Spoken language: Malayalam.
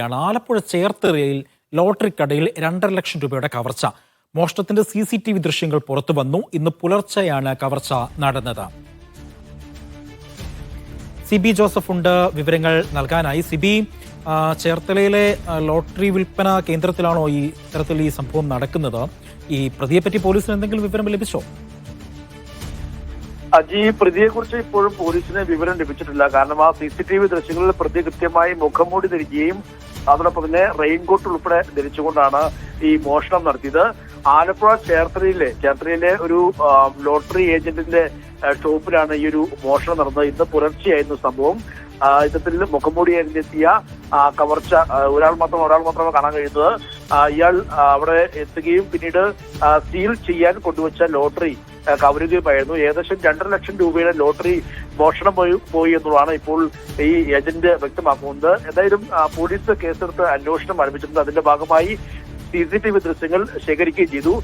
യാണ് ആലപ്പുഴ ചേർത്തലയിൽ ലോട്ടറി കടയിൽ രണ്ടര ലക്ഷം രൂപയുടെ കവർച്ച. മോഷണത്തിന്റെ സി സി ടി വി ദൃശ്യങ്ങൾ പുറത്തു വന്നു. ഇന്ന് പുലർച്ചെയാണ് കവർച്ച നടന്നത്. സിബി ജോസഫ് ഉണ്ട്. വിവരങ്ങൾ നൽകാനായി. സിബി ചേർത്തലയിലെ ലോട്ടറി വിൽപ്പന കേന്ദ്രത്തിലാണോ ഈ ഇത്തരത്തിൽ ഈ സംഭവം നടക്കുന്നത്? ഈ പ്രതിയെപ്പറ്റി പോലീസിന് എന്തെങ്കിലും വിവരം ലഭിച്ചോ? അജി പ്രതിയെ കുറിച്ച് ഇപ്പോഴും പോലീസിന് വിവരം ലഭിച്ചിട്ടില്ല. കാരണം ആ സി സി ടി വി ദൃശ്യങ്ങളിൽ പ്രതി കൃത്യമായി മുഖം മുഖംമൂടി ധരിക്കുകയും അതോടൊപ്പം തന്നെ റെയിൻകോട്ട് ഉൾപ്പെടെ ധരിച്ചുകൊണ്ടാണ് ഈ മോഷണം നടത്തിയത്. ആലപ്പുഴ ചേർത്തലയിലെ ചേർത്തലയിലെ ഒരു ലോട്ടറി ഏജന്റിന്റെ ഷോപ്പിലാണ് ഈ ഒരു മോഷണം നടന്നത്. ഇന്ന് പുലർച്ചെയായിരുന്നു സംഭവം. യുദ്ധത്തിൽ മുഖംമൂടി അരിഞ്ഞെത്തിയ കവർച്ച ഒരാൾ മാത്രം ഒരാൾ മാത്രമേ കാണാൻ കഴിയുന്നത്. ഇയാൾ അവിടെ എത്തുകയും പിന്നീട് സീൽ ചെയ്യാൻ കൊണ്ടുവച്ച ലോട്ടറി ആ, കവരുകയുമായിരുന്നു ഏകദേശം രണ്ടര ലക്ഷം രൂപയുടെ ലോട്ടറി മോഷണം പോയി പോയി എന്നുള്ളതാണ് ഇപ്പോൾ ഈ ഏജന്റ് വ്യക്തമാക്കുന്നത്. എന്തായാലും പോലീസ് കേസെടുത്ത് അന്വേഷണം ആരംഭിച്ചിട്ടുണ്ട്. അതിന്റെ ഭാഗമായി സി സി ടി വി ദൃശ്യങ്ങൾ ശേഖരിക്കുകയും ചെയ്തു.